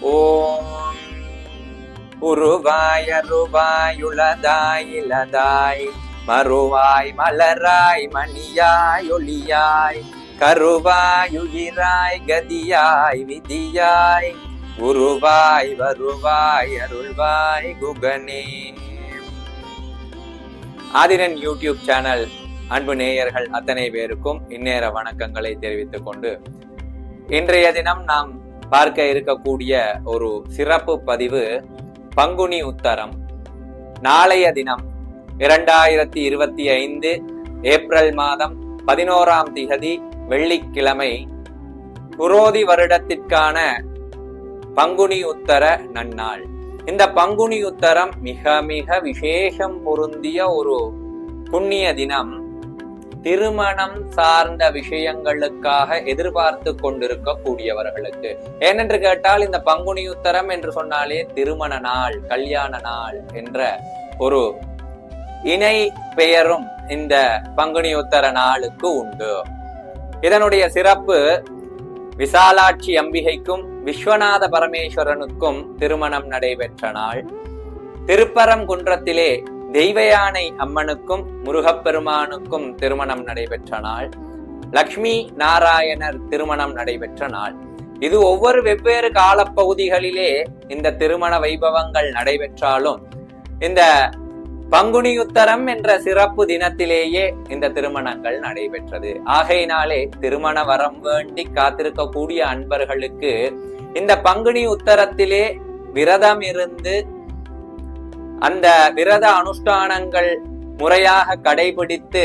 ஓம். உருவாய் அருவாய் இலதாய் மறுவாய் மலராய் மணியாய் ஒளியாய். கருவாய் உயிராய் கதியாய் விதியாய். உருவாய் வருவாய் அருள்வாய் குகனே. Aadhiran YouTube channel. அன்பு நேயர்கள் அத்தனை பேருக்கும் இந்நேர வணக்கங்களை தெரிவித்துக் கொண்டு இன்றைய தினம் நாம் பார்க்க இருக்கக்கூடிய ஒரு சிறப்பு பதிவு பங்குனி உத்தரம். நாளைய தினம் இரண்டாயிரத்தி இருபத்தி ஐந்து ஏப்ரல் மாதம் பதினோராம் திகதி வெள்ளிக்கிழமை குரோதி வருடத்திற்கான பங்குனி உத்தர நன்னாள். இந்த பங்குனி உத்தரம் மிக மிக விசேஷம் பொருந்திய ஒரு புண்ணிய தினம். திருமணம் சார்ந்த விஷயங்களுக்காக எதிர்பார்த்து கொண்டிருக்க கூடியவர்களுக்கு ஏனென்று கேட்டால் இந்த பங்குனி உத்தரம் என்று சொன்னாலே திருமண நாள் கல்யாண நாள் என்ற ஒரு இணை பெயரும் இந்த பங்குனி உத்தர நாளுக்கு உண்டு. இதனுடைய சிறப்பு விசாலாட்சி அம்பிகைக்கும் விஸ்வநாத பரமேஸ்வரனுக்கும் திருமணம் நடைபெற்ற நாள். திருப்பரங்குன்றத்திலே தெய்வயானை அம்மனுக்கும் முருகப்பெருமானுக்கும் திருமணம் நடைபெற்ற நாள். லக்ஷ்மி நாராயணர் திருமணம் நடைபெற்ற நாள். இது ஒவ்வொரு வெவ்வேறு காலப்பகுதிகளிலே இந்த திருமண வைபவங்கள் நடைபெற்றாலும் இந்த பங்குனி உத்தரம் என்ற சிறப்பு தினத்திலேயே இந்த திருமணங்கள் நடைபெற்றது. ஆகையினாலே திருமண வரம் வேண்டி காத்திருக்கக்கூடிய அன்பர்களுக்கு இந்த பங்குனி உத்தரத்திலே விரதம் இருந்து அந்த விரத அனுஷ்டானங்கள் முறையாக கடைபிடித்து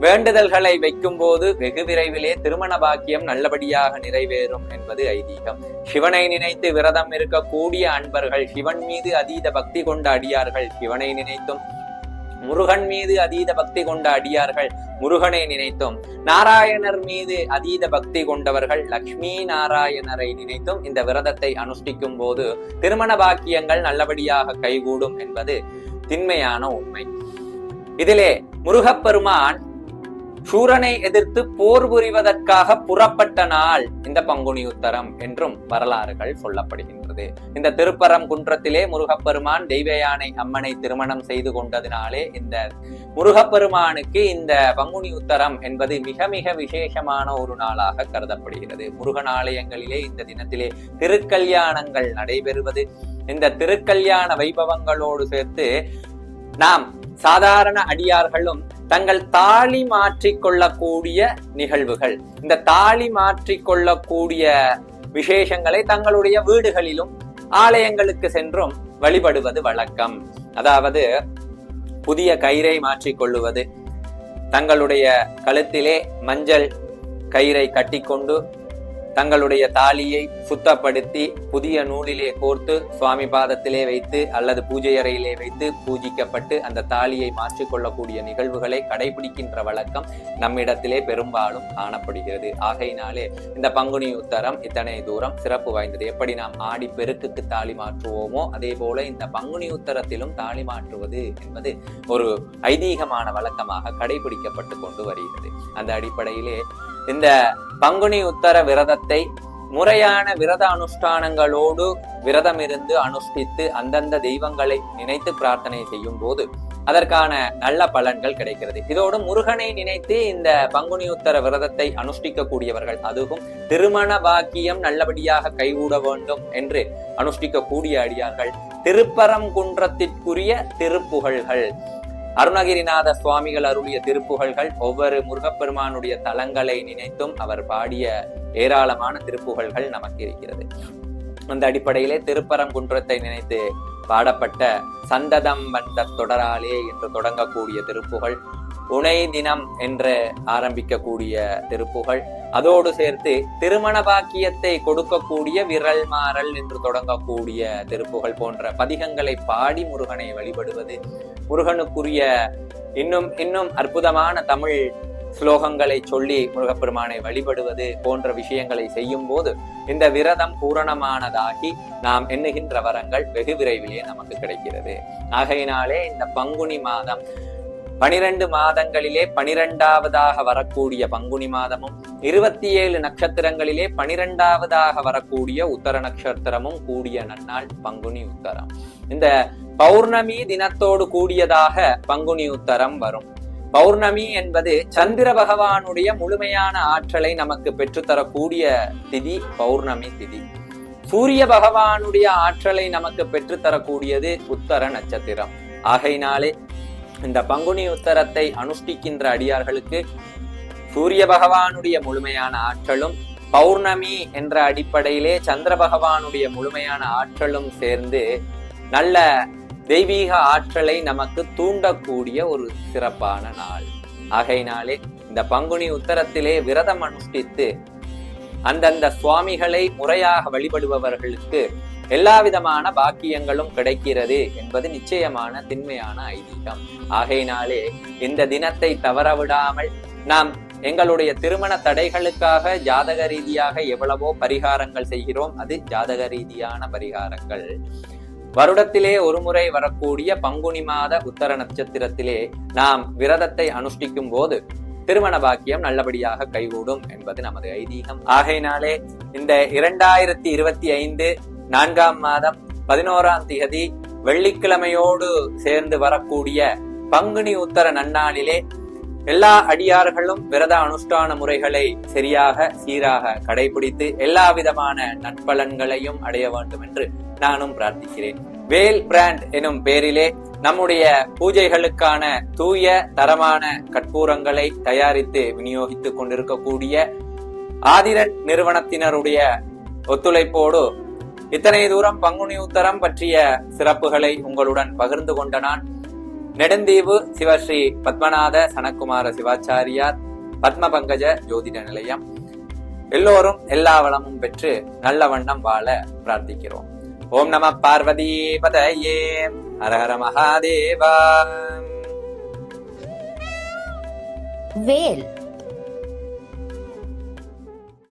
வேண்டுதல்களை வைக்கும் போது வெகு விரைவிலே திருமண பாக்கியம் நல்லபடியாக நிறைவேறும் என்பது ஐதீகம். சிவனை நினைத்து விரதம் இருக்கக்கூடிய அன்பர்கள் சிவன் மீது அதீத பக்தி கொண்ட அடியார்கள் சிவனை நினைத்தும் முருகன் மீது அதீத பக்தி கொண்ட அடியார்கள் முருகனை நினைத்தும் நாராயணர் மீது அதீத பக்தி கொண்டவர்கள் லக்ஷ்மி நாராயணரை நினைத்தும் இந்த விரதத்தை அனுஷ்டிக்கும் போது திருமண பாக்கியங்கள் நல்லபடியாக கைகூடும் என்பது திண்மையான உண்மை. இதிலே முருகப்பெருமான் சூரனை எதிர்த்து போர் புரிவதற்காக புறப்பட்ட நாள் இந்த பங்குனி உத்தரம் என்றும் வரலாறுகள் சொல்லப்படுகின்றது. இந்த திருப்பரம் குன்றத்திலே முருகப்பெருமான் தெய்வ யானை அம்மனை திருமணம் செய்து கொண்டதினாலே இந்த முருகப்பெருமானுக்கு இந்த பங்குனி உத்தரம் என்பது மிக மிக விசேஷமான ஒரு நாளாக கருதப்படுகிறது. முருகன் ஆலயங்களிலே இந்த தினத்திலே திருக்கல்யாணங்கள் நடைபெறுவது. இந்த திருக்கல்யாண வைபவங்களோடு சேர்த்து நாம் சாதாரண அடியார்களும் தங்கள் தாலி மாற்றிக்கொள்ளக்கூடிய நிகழ்வுகள். இந்த தாலி மாற்றிக்கொள்ளக்கூடிய விசேஷங்களை தங்களுடைய வீடுகளிலும் ஆலயங்களுக்கு சென்றும் வழிபடுவது வழக்கம். அதாவது புதிய கயிறை மாற்றிக்கொள்ளுவது தங்களுடைய கழுத்திலே மஞ்சள் கயிறை கட்டிக்கொண்டு தங்களுடைய தாலியை சுத்தப்படுத்தி புதிய நூலிலே கோர்த்து சுவாமி பாதத்திலே வைத்து அல்லது பூஜை அறையிலே வைத்து பூஜிக்கப்பட்டு அந்த தாலியை மாற்றிக்கொள்ளக்கூடிய நிகழ்வுகளை கடைபிடிக்கின்ற வழக்கம் நம்மிடத்திலே பெரும்பாலும் காணப்படுகிறது. ஆகையினாலே இந்த பங்குனி உத்தரம் இத்தனை தூரம் சிறப்பு வாய்ந்தது. எப்படி நாம் ஆடி பெருக்குக்கு தாலி மாற்றுவோமோ அதே போல இந்த பங்குனி உத்தரத்திலும் தாலி மாற்றுவது என்பது ஒரு ஐதீகமான வழக்கமாக கடைபிடிக்கப்பட்டு கொண்டு வருகிறது. அந்த அடிப்படையிலே இந்த பங்குனி உத்தர விரதத்தை முறையான விரத அனுஷ்டானங்களோடு விரதம் இருந்து அனுஷ்டித்து அந்தந்த தெய்வங்களை நினைத்து பிரார்த்தனை செய்யும் போது அதற்கான நல்ல பலன்கள் கிடைக்கிறது. இதோடு முருகனை நினைத்து இந்த பங்குனி உத்தர விரதத்தை அனுஷ்டிக்க கூடியவர்கள் அதுவும் திருமண பாக்கியம் நல்லபடியாக கைகூட வேண்டும் என்று அனுஷ்டிக்க கூடிய அடியார்கள். திருப்பரங்குன்றத்திற்குரிய திருப்புகழ்கள். அருணகிரிநாத சுவாமிகள் அருளிய திருப்புகழ்கள் ஒவ்வொரு முருகப்பெருமானுடைய தலங்களை நினைத்தும் அவர் பாடிய ஏராளமான திருப்புகழ்கள் நமக்கு இருக்கிறது. அந்த அடிப்படையிலே திருப்பரங்குன்றத்தை நினைத்து பாடப்பட்ட சந்ததம் வந்த தொடராலே என்று தொடங்கக்கூடிய திருப்புகழ் உனை தினம் என்று ஆரம்பிக்கக்கூடிய திருப்புகழ் அதோடு சேர்த்து திருமண பாக்கியத்தை கொடுக்கக்கூடிய விரல் மாறல் என்று தொடங்கக்கூடிய திருப்புகள் போன்ற பதிகங்களை பாடி முருகனை வழிபடுவது முருகனுக்குரிய இன்னும் இன்னும் அற்புதமான தமிழ் ஸ்லோகங்களை சொல்லி முருகப்பெருமானை வழிபடுவது போன்ற விஷயங்களை செய்யும் போது இந்த விரதம் பூரணமானதாகி நாம் எண்ணுகின்ற வரங்கள் வெகு விரைவிலே நமக்கு கிடைக்கிறது. ஆகையினாலே இந்த பங்குனி மாதம் பனிரெண்டு மாதங்களிலே பனிரெண்டாவதாக வரக்கூடிய பங்குனி மாதமும் இருபத்தி ஏழு நட்சத்திரங்களிலே பனிரெண்டாவதாக வரக்கூடிய உத்தர நட்சத்திரமும் கூடிய நன்னாள் பங்குனி உத்தரம். இந்த பௌர்ணமி தினத்தோடு கூடியதாக பங்குனி உத்தரம் வரும். பௌர்ணமி என்பது சந்திர பகவானுடைய முழுமையான ஆற்றலை நமக்கு பெற்றுத்தரக்கூடிய திதி பௌர்ணமி திதி. சூரிய பகவானுடைய ஆற்றலை நமக்கு பெற்றுத்தரக்கூடியது உத்தர நட்சத்திரம். ஆகையினாலே இந்த பங்குனி உத்தரத்தை அனுஷ்டிக்கின்ற அடியார்களுக்கு சூரிய பகவானுடைய முழுமையான ஆற்றலும் பௌர்ணமி என்ற அடிப்படையிலே சந்திர பகவானுடைய முழுமையான ஆற்றலும் சேர்ந்து நல்ல தெய்வீக ஆற்றலை நமக்கு தூண்டக்கூடிய ஒரு சிறப்பான நாள். ஆகையினாலே இந்த பங்குனி உத்தரத்திலே விரதம் அனுஷ்டித்து அந்தந்த சுவாமிகளை முறையாக வழிபடுபவர்களுக்கு எல்லா விதமான பாக்கியங்களும் கிடைக்கிறது என்பது நிச்சயமான திண்மையான ஐதீகம். ஆகையினாலே இந்த தினத்தை தவறவிடாமல் நாம் எங்களுடைய திருமண தடைகளுக்காக ஜாதக ரீதியாக எவ்வளவோ பரிகாரங்கள் செய்கிறோம். அது ஜாதக ரீதியான பரிகாரங்கள். வருடத்திலே ஒருமுறை வரக்கூடிய பங்குனி மாத உத்தர நட்சத்திரத்திலே நாம் விரதத்தை அனுஷ்டிக்கும் போது திருமண பாக்கியம் நல்லபடியாக கைகூடும் என்பது நமது ஐதீகம். ஆகையினாலே இந்த இரண்டாயிரத்தி இருபத்தி ஐந்து நான்காம் மாதம் பதினோராம் திகதி வெள்ளிக்கிழமையோடு சேர்ந்து வரக்கூடிய பங்குனி உத்தர நன்னாளிலே எல்லா அடியார்களும் விரத அனுஷ்டான முறைகளை சரியாக சீராக கடைபிடித்து எல்லா விதமான நற்பலன்களையும் அடைய வேண்டும் என்று நானும் பிரார்த்திக்கிறேன். வேல் பிராண்ட் எனும் பெயரிலே நம்முடைய பூஜைகளுக்கான தூய தரமான கற்பூரங்களை தயாரித்து விநியோகித்துக் கொண்டிருக்கக்கூடிய ஆதிரன் நிறுவனத்தினருடைய ஒத்துழைப்போடு இத்தனை தூரம் பங்குனி உத்தரம் பற்றிய சிறப்புகளை உங்களுடன் பகிர்ந்து கொண்ட நான் நெடுந்தீவு சிவஸ்ரீ பத்மநாத சனக்குமார சிவாச்சாரியார் பத்ம பங்கஜ ஜோதிட நிலையம். எல்லோரும் எல்லா வளமும் பெற்று நல்ல வண்ணம் வாழ பிரார்த்திக்கிறோம். ஓம் நம பார்வதி பதயே ஹரஹர மகாதேவா. வேல்